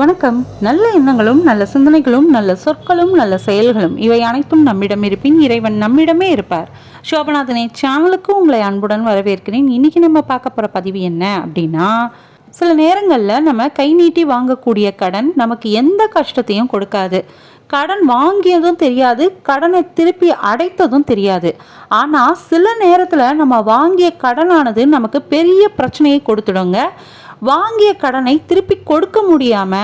வணக்கம். நல்ல எண்ணங்களும் நல்ல சிந்தனைகளும் நல்ல சொற்களும் நல்ல செயல்களும் இவை அனைத்தும் நம்மிடம் இருப்பின் இறைவன் நம்மிடமே இருப்பார். சோபநாதனை சேனலுக்கு உங்களை அன்புடன் வரவேற்கிறேன். இன்னைக்கு நம்ம பார்க்க போகிற பதிவு என்ன அப்படின்னா சில நேரங்களில் நம்ம கை நீட்டி வாங்கக்கூடிய கடன் நமக்கு எந்த கஷ்டத்தையும் கொடுக்காது. கடன் வாங்கியதும் தெரியாது கடனை திருப்பி அடைத்ததும் தெரியாது. ஆனால் சில நேரத்தில் நம்ம வாங்கிய கடனானது நமக்கு பெரிய பிரச்சனையை கொடுத்துடுங்க. வாங்கிய கடனை திருப்பி கொடுக்க முடியாம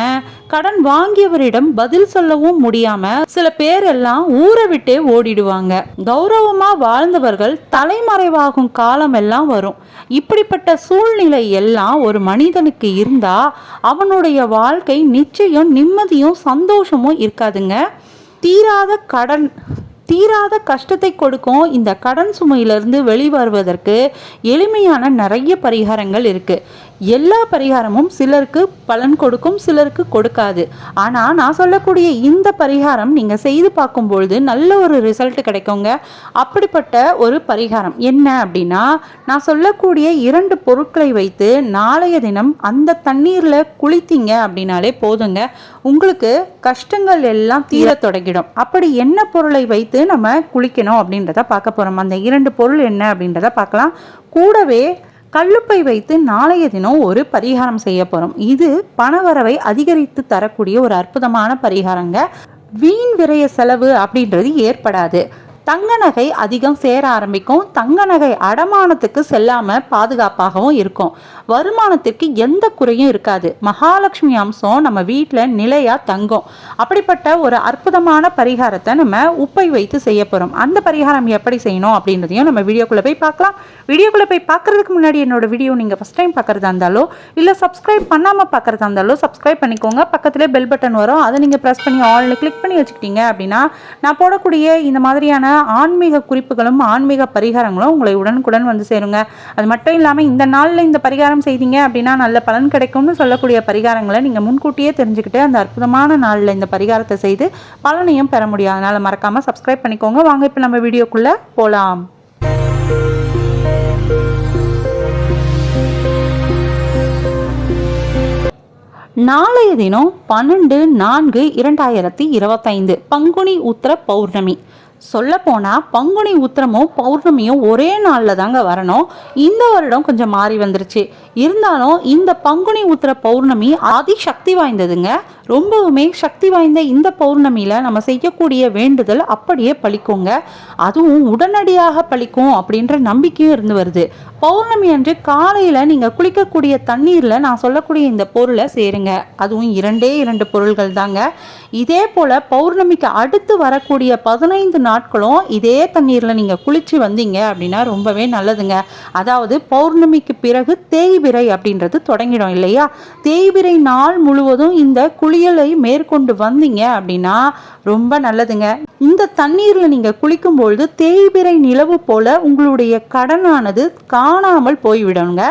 கடன் வாங்கியவரிடம் பதில் சொல்லவும் முடியாம சில பேர் எல்லாம் ஊரை விட்டே ஓடிடுவாங்க. கௌரவமா வாழ்ந்தவர்கள் தலைமறைவாகும் காலம் எல்லாம் வரும். இப்படிப்பட்ட சூழ்நிலை எல்லாம் ஒரு மனிதனுக்கு இருந்தா அவனுடைய வாழ்க்கை நிச்சயம் நிம்மதியும் சந்தோஷமும் இருக்காதுங்க. தீராத கடன் தீராத கஷ்டத்தை கொடுக்கும் இந்த கடன் சுமையிலிருந்து வெளிவருவதற்கு எளிமையான நிறைய பரிகாரங்கள் இருக்குது எல்லா பரிகாரமும் சிலருக்கு பலன் கொடுக்கும் சிலருக்கு கொடுக்காது. ஆனால் நான் சொல்லக்கூடிய இந்த பரிகாரம் நீங்கள் செய்து பார்க்கும்பொழுது நல்ல ஒரு ரிசல்ட் கிடைக்குங்க. அப்படிப்பட்ட ஒரு பரிகாரம் என்ன அப்படின்னா நான் சொல்லக்கூடிய இரண்டு பொருட்களை வைத்து நாளைய தினம் அந்த தண்ணீரில் குளித்தீங்க அப்படின்னாலே போதுங்க. உங்களுக்கு கஷ்டங்கள் எல்லாம் தீரத் தொடங்கிடும். அப்படி என்ன பொருளை வைத்து நம்ம குளிக்கணும் அப்படின்றத பார்க்க போகிறோம் அந்த இரண்டு பொருள் என்ன அப்படின்றத பார்க்கலாம். கூடவே கல்லுப்பை வைத்து நாளைய தினம் ஒரு பரிகாரம் செய்ய போகிறோம் இது பணவரவை அதிகரித்து தரக்கூடிய ஒரு அற்புதமான பரிகாரங்க. வீண் விரய செலவு அப்படின்றது ஏற்படாது. தங்க நகை அதிகம் சேர ஆரம்பிக்கும். தங்க நகை அடமானத்துக்கு செல்லாமல் பாதுகாப்பாகவும் இருக்கும். வருமானத்திற்கு எந்த குறையும் இருக்காது. மகாலட்சுமி அம்சம் நம்ம வீட்டில் நிலையாக தங்கும். அப்படிப்பட்ட ஒரு அற்புதமான பரிகாரத்தை நம்ம உப்பை வைத்து செய்ய போகிறோம் அந்த பரிகாரம் எப்படி செய்யணும் அப்படின்றதையும் நம்ம வீடியோக்குள்ளே போய் பார்க்கலாம். வீடியோக்குள்ளே போய் பார்க்குறதுக்கு முன்னாடி என்னோட வீடியோ நீங்கள் ஃபஸ்ட் டைம் பார்க்குறதா இருந்தாலோ இல்லை சப்ஸ்கிரைப் பண்ணாமல் பார்க்குறதா இருந்தாலோ சப்ஸ்கிரைப் பண்ணிக்கோங்க. பக்கத்துலேயே பெல் பட்டன் வரும். அதை நீங்கள் ப்ரெஸ் பண்ணி ஆல்னு கிளிக் பண்ணி வச்சுக்கிட்டீங்க அப்படின்னா நான் போடக்கூடிய இந்த மாதிரியான ஆன்மீக குறிப்புகளும் ஆன்மீக பரிகாரங்களும் உங்களை உடனுக்குடன் வந்து சேருங்க. அது மட்டும் இல்லாமல் இந்த நாளில் இந்த பரிகாரம் செய்தீங்க அப்படின்னா நல்ல பலன் கிடைக்கும்னு சொல்லக்கூடிய பரிகாரங்களை நீங்கள் முன்கூட்டியே தெரிஞ்சுக்கிட்டு அந்த அற்புதமான நாளில் இந்த பரிகாரத்தை செய்து பலனையும் பெற முடியும். அதனால் மறக்காமல் சப்ஸ்கிரைப் பண்ணிக்கோங்க. வாங்க இப்போ நம்ம வீடியோக்குள்ளே போகலாம் நாளைய தினம் பன்னெண்டு நான்கு இரண்டாயிரத்தி இருபத்தைந்து பங்குனி உத்திர பௌர்ணமி. சொல்லப்போனால் பங்குனி உத்திரமும் பௌர்ணமியும் ஒரே நாளில் தாங்க வரணும். இந்த வருடம் கொஞ்சம் மாறி வந்துருச்சு. இருந்தாலும் இந்த பங்குனி உத்திர பௌர்ணமி அதி சக்தி வாய்ந்ததுங்க. ரொம்பவுமே சக்தி வாய்ந்த இந்த பௌர்ணமியில் நம்ம செய்யக்கூடிய வேண்டுதல் அப்படியே பழிக்குங்க. அதுவும் உடனடியாக பழிக்கும் அப்படின்ற நம்பிக்கையும் இருந்து வருது. பௌர்ணமி அன்று காலையில் நீங்கள் குளிக்கக்கூடிய தண்ணீரில் நான் சொல்லக்கூடிய இந்த பொருளை சேருங்க. அதுவும் இரண்டே இரண்டு பொருள்கள் தாங்க. இதே போல் பௌர்ணமிக்கு அடுத்து வரக்கூடிய பதினைந்து நாட்களும் இதே தண்ணீரில் நீங்கள் குளித்து வந்தீங்க அப்படின்னா ரொம்பவே நல்லதுங்க. அதாவது பௌர்ணமிக்கு பிறகு தேய்பிரை அப்படின்றது தொடங்கிடும் இல்லையா? தேய்பிரை நாள் முழுவதும் இந்த குளியலை மேற்கொண்டு வந்தீங்க அப்படின்னா ரொம்ப நல்லதுங்க. இந்த தண்ணீரில் நீங்கள் குளிக்கும்பொழுது தேய்பிரை நிலவு போல உங்களுடைய கடனானது காணாமல் போய்விடுங்க.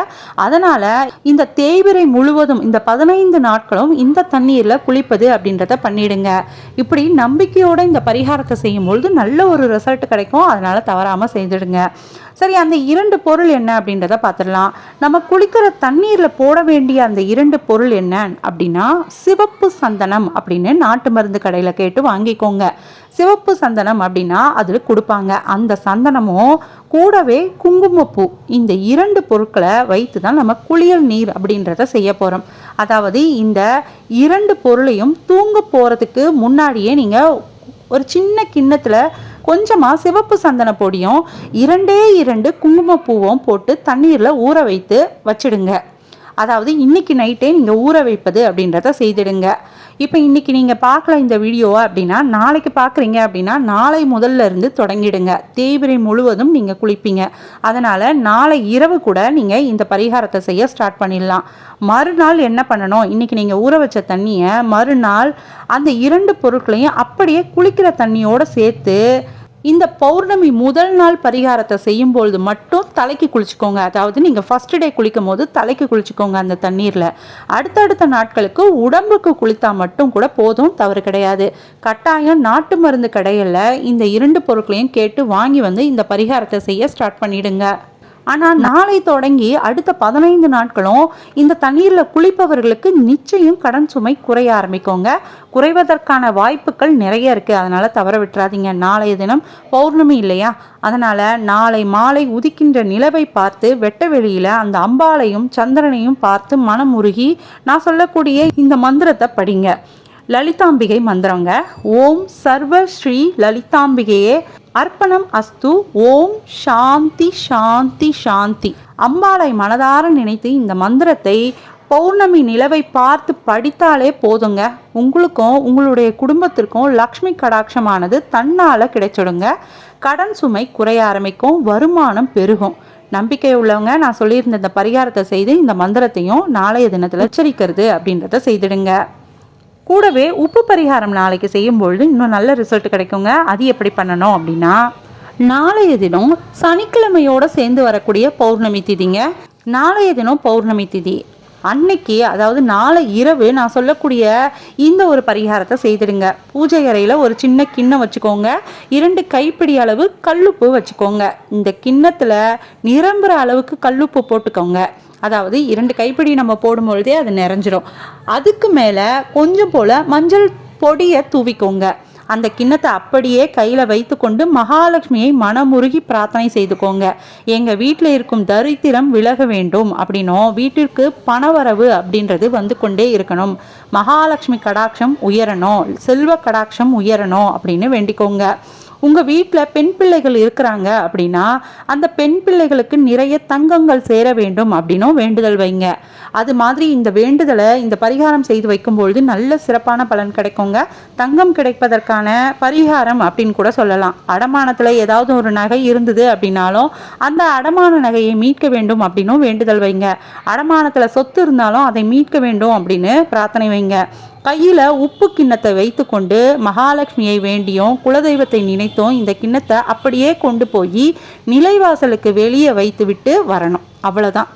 அதனால் இந்த தேய்பிரை முழுவதும் இந்த பதினைந்து நாட்களும் இந்த தண்ணீரில் குளிப்பது அப்படின்றத பண்ணிடுங்க. இப்படி நம்பிக்கையோட இந்த பரிகாரத்தை செய்யும்பொழுது நல்ல நல்ல ஒரு ரிசல்ட் கிடைக்கும். அதனால் தவறாமல் செய்துடுங்க சரி அந்த இரண்டு பொருள் என்ன அப்படின்றத பார்த்துடலாம். நம்ம குளிக்கிற தண்ணீரில் போட வேண்டிய அந்த இரண்டு பொருள் என்ன அப்படின்னா சிவப்பு சந்தனம் அப்படின்னு நாட்டு மருந்து கடையில் கேட்டு வாங்கிக்கோங்க. சிவப்பு சந்தனம் அப்படின்னா அதில் கொடுப்பாங்க. அந்த சந்தனமும் கூடவே குங்குமப்பூ இந்த இரண்டு பொருட்களை வைத்து தான் நம்ம குளியல் நீர் அப்படின்றத செய்ய போகிறோம் அதாவது இந்த இரண்டு பொருளையும் தூங்க போகிறதுக்கு முன்னாடியே நீங்கள் ஒரு சின்ன கிண்ணத்தில் கொஞ்சமாக சிவப்பு சந்தன பொடியும் இரண்டே இரண்டு குங்குமப்பூவும் போட்டு தண்ணீரில் ஊற வைத்து வச்சிடுங்க. அதாவது இன்னைக்கு நைட்டே நீங்கள் ஊற வைப்பது அப்படின்றத செய்திடுங்க. இப்போ இன்னைக்கு நீங்கள் பார்க்கல இந்த வீடியோவை அப்படின்னா நாளைக்கு பார்க்குறீங்க அப்படின்னா நாளை முதல்ல இருந்து தொடங்கிடுங்க. தேய்பிரை முழுவதும் நீங்கள் குளிப்பீங்க. அதனால் நாளை இரவு கூட நீங்கள் இந்த பரிகாரத்தை செய்ய ஸ்டார்ட் பண்ணிடலாம். மறுநாள் என்ன பண்ணணும்? இன்னைக்கு நீங்கள் ஊற வச்ச தண்ணியை மறுநாள் அந்த இரண்டு பொருட்களையும் அப்படியே குளிக்கிற தண்ணியோடு சேர்த்து இந்த பௌர்ணமி முதல் நாள் பரிகாரத்தை செய்யும் பொழுது மட்டும் தலைக்கு குளிச்சுக்கோங்க. அதாவது நீங்கள் ஃபர்ஸ்ட் டே குளிக்கும் போது தலைக்கு குளிச்சுக்கோங்க அந்த தண்ணீரில். அடுத்தடுத்த நாட்களுக்கு உடம்புக்கு குளித்தா மட்டும் கூட போதும் தவறு கிடையாது. கட்டாயம் நாட்டு மருந்து கடையில் இந்த இரண்டு பொருட்களையும் கேட்டு வாங்கி வந்து இந்த பரிகாரத்தை செய்ய ஸ்டார்ட் பண்ணிடுங்க. ஆனால் நாளை தொடங்கி அடுத்த பதினைந்து நாட்களும் இந்த தண்ணீரில் குளிப்பவர்களுக்கு நிச்சயம் கடன் சுமை குறைய ஆரம்பிக்குங்க. குறைவதற்கான வாய்ப்புகள் நிறைய இருக்குது அதனால் தவற விட்டுறாதீங்க. நாளைய தினம் பௌர்ணமி இல்லையா? அதனால் நாளை மாலை உதிக்கின்ற நிலவை பார்த்து வெட்ட வெளியில் அந்த அம்பாளையும் சந்திரனையும் பார்த்து மனம் உருகி நான் சொல்லக்கூடிய இந்த மந்திரத்தை படிங்க. லலிதாம்பிகை மந்திரங்க. ஓம் சர்வ ஸ்ரீ லலிதாம்பிகையே. அர்ப்பணம் அஸ்து ஓம் சாந்தி சாந்தி சாந்தி. அம்பாளை மனதார நினைத்து இந்த மந்திரத்தை பௌர்ணமி நிலவை பார்த்து படித்தாலே போதுங்க. உங்களுக்கும் உங்களுடைய குடும்பத்திற்கும் லக்ஷ்மி கடாட்சமானது தன்னால் கிடைச்சிடுங்க. கடன் சுமை குறைய ஆரம்பிக்கும் வருமானம் பெருகும். நம்பிக்கை உள்ளவங்க நான் சொல்லியிருந்த இந்த பரிகாரத்தை செய்து இந்த மந்திரத்தையும் நாளைய தினத்தில் எச்சரிக்கிறது அப்படின்றத செய்திடுங்க. கூடவே உப்பு பரிகாரம் நாளைக்கு செய்யும்பொழுது இன்னும் நல்ல ரிசல்ட் கிடைக்குங்க. அது எப்படி பண்ணணும் அப்படின்னா நாளைய தினம் சனிக்கிழமையோடு சேர்ந்து வரக்கூடிய பௌர்ணமி திதிங்க. நாளைய தினம் பௌர்ணமி திதி. அன்னைக்கு அதாவது நாளை இரவு நான் சொல்லக்கூடிய இந்த ஒரு பரிகாரத்தை செய்திடுங்க. பூஜை அறையில் ஒரு சின்ன கிண்ணம் வச்சுக்கோங்க. இரண்டு கைப்பிடி அளவு கல்லுப்பு வச்சுக்கோங்க. இந்த கிண்ணத்தில் நிரம்புற அளவுக்கு கல்லுப்பு போட்டுக்கோங்க. அதாவது இரண்டு கைப்பிடி நம்ம போடும்பொழுதே அது நிறைஞ்சிடும் அதுக்கு மேலே கொஞ்சம் போல் மஞ்சள் பொடியை தூவிக்கோங்க. அந்த கிண்ணத்தை அப்படியே கையில் வைத்துக்கொண்டு மகாலட்சுமியை மனமுருகி பிரார்த்தனை செய்துக்கோங்க. எங்கள் வீட்டில் இருக்கும் தரித்திரம் விலக வேண்டும். அப்படின்னும். வீட்டிற்கு பணவரவு அப்படின்றது வந்து கொண்டே இருக்கணும். மகாலட்சுமி கடாட்சம் உயரணும். செல்வ கடாட்சம் உயரணும் அப்படின்னு வேண்டிக்கோங்க. உங்கள் வீட்டில் பெண் பிள்ளைகள் இருக்கிறாங்க அப்படின்னா அந்த பெண் பிள்ளைகளுக்கு நிறைய தங்கங்கள் சேர வேண்டும் அப்படின்னும் வேண்டுதல் வைங்க. அது மாதிரி இந்த வேண்டுதலை இந்த பரிகாரம் செய்து வைக்கும்பொழுது நல்ல சிறப்பான பலன் கிடைக்குங்க. தங்கம் கிடைப்பதற்கான பரிகாரம் அப்படின்னு கூட சொல்லலாம். அடமானத்தில் ஏதாவது ஒரு நகை இருந்தது அப்படின்னாலும் அந்த அடமான நகையை மீட்க வேண்டும் அப்படின்னும் வேண்டுதல் வைங்க. அடமானத்தில் சொத்து இருந்தாலும் அதை மீட்க வேண்டும் அப்படின்னு பிரார்த்தனை வைங்க. கையில் உப்பு கிண்ணத்தை வைத்துக்கொண்டு மகாலட்சுமியை வேண்டியும் குலதெய்வத்தை நினைத்தும் இந்த கிண்ணத்தை அப்படியே கொண்டு போய் நிலைவாசலுக்கு வெளியே வைத்துவிட்டு வரணும். அவ்வளோதான்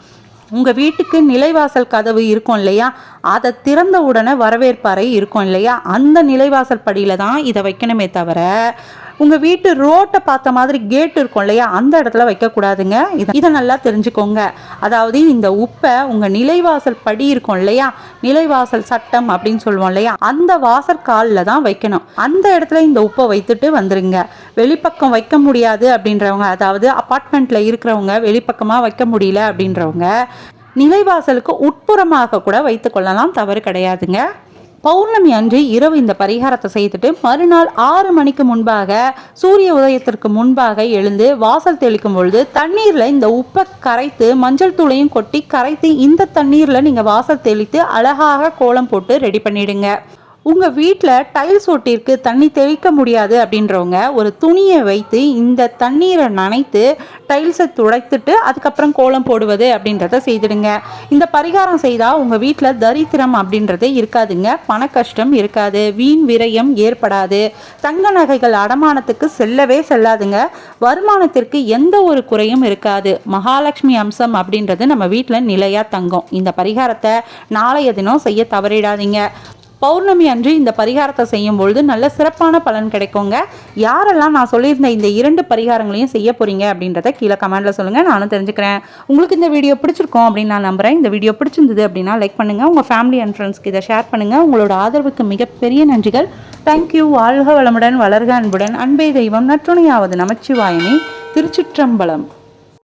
உங்கள் வீட்டுக்கு நிலைவாசல் கதவு இருக்கும் இல்லையா? அதை திறந்த உடனே வரவேற்பறை இருக்கும் இல்லையா? அந்த நிலைவாசல் படியில் தான் இதை வைக்கணுமே தவிர உங்கள் வீட்டு ரோட்டை பார்த்த மாதிரி கேட் இருக்கும் இல்லையா? அந்த இடத்துல வைக்கக்கூடாதுங்க. இதை இதை நல்லா தெரிஞ்சுக்கோங்க. அதாவது இந்த உப்பை உங்கள் நிலைவாசல் படி இருக்கும் இல்லையா? நிலைவாசல் சட்டம் அப்படின்னு சொல்லுவோம் இல்லையா? அந்த வாசல் காலில் தான் வைக்கணும். அந்த இடத்துல இந்த உப்பை வைத்துட்டு வந்துருங்க. வெளிப்பக்கம் வைக்க முடியாது அப்படின்றவங்க அதாவது அப்பார்ட்மெண்ட்டில் இருக்கிறவங்க வெளிப்பக்கமாக வைக்க முடியல அப்படின்றவங்க நிலைவாசலுக்கு உட்புறமாக கூட வைத்துக்கொள்ளலாம் தவறு கிடையாதுங்க. பௌர்ணமி அன்று இரவு இந்த பரிகாரத்தை செய்துட்டு மறுநாள் ஆறு மணிக்கு முன்பாக சூரிய உதயத்திற்கு முன்பாக எழுந்து வாசல் தெளிக்கும் பொழுது தண்ணீரில் இந்த உப்பை கரைத்து மஞ்சள் தூளையும் கொட்டி கரைத்து இந்த தண்ணீரில் நீங்கள் வாசல் தெளித்து அழகாக கோலம் போட்டு ரெடி பண்ணிடுங்க. உங்கள் வீட்டில் டைல்ஸ் ஒட்டிற்கு தண்ணி தெளிக்க முடியாது அப்படின்றவங்க ஒரு துணியை வைத்து இந்த தண்ணீரை நனைத்து டைல்ஸை துடைத்துட்டு அதுக்கப்புறம் கோலம் போடுவது அப்படின்றத செய்திடுங்க. இந்த பரிகாரம் செய்தால் உங்கள் வீட்டில் தரித்திரம் அப்படின்றதே இருக்காதுங்க. பண கஷ்டம் இருக்காது. வீண் விரயம் ஏற்படாது. தங்க நகைகள் அடமானத்துக்கு செல்லவே செல்லாதுங்க. வருமானத்திற்கு எந்த ஒரு குறையும் இருக்காது. மகாலட்சுமி அம்சம் அப்படின்றது நம்ம வீட்டில் நிலையாக தங்கும். இந்த பரிகாரத்தை நாளைய தினம் செய்ய தவறிடாதீங்க. பௌர்ணமி அன்று இந்த பரிகாரத்தை செய்யும் பொழுது நல்ல சிறப்பான பலன் கிடைக்குங்க. யாரெல்லாம் நான் சொல்லியிருந்த இந்த இரண்டு பரிகாரங்களையும் செய்ய போறீங்க அப்படின்றத கீழே கமெண்ட்ல சொல்லுங்க. நானும் தெரிஞ்சுக்கிறேன். உங்களுக்கு இந்த வீடியோ பிடிச்சிருக்கோம் அப்படின்னு நான் நம்புறேன். இந்த வீடியோ பிடிச்சிருந்தது அப்படின்னா லைக் பண்ணுங்க. உங்க ஃபேமிலி அண்ட் ஃப்ரெண்ட்ஸ்க்கு இதை ஷேர் பண்ணுங்க. உங்களோட ஆதரவுக்கு மிகப்பெரிய நன்றிகள். தேங்க்யூ வாழ்க வளமுடன் வளர்க அன்புடன். அன்பே தெய்வம் நற்றுணையாவது நமச்சிவாயனே திருச்சிற்றம்பலம்.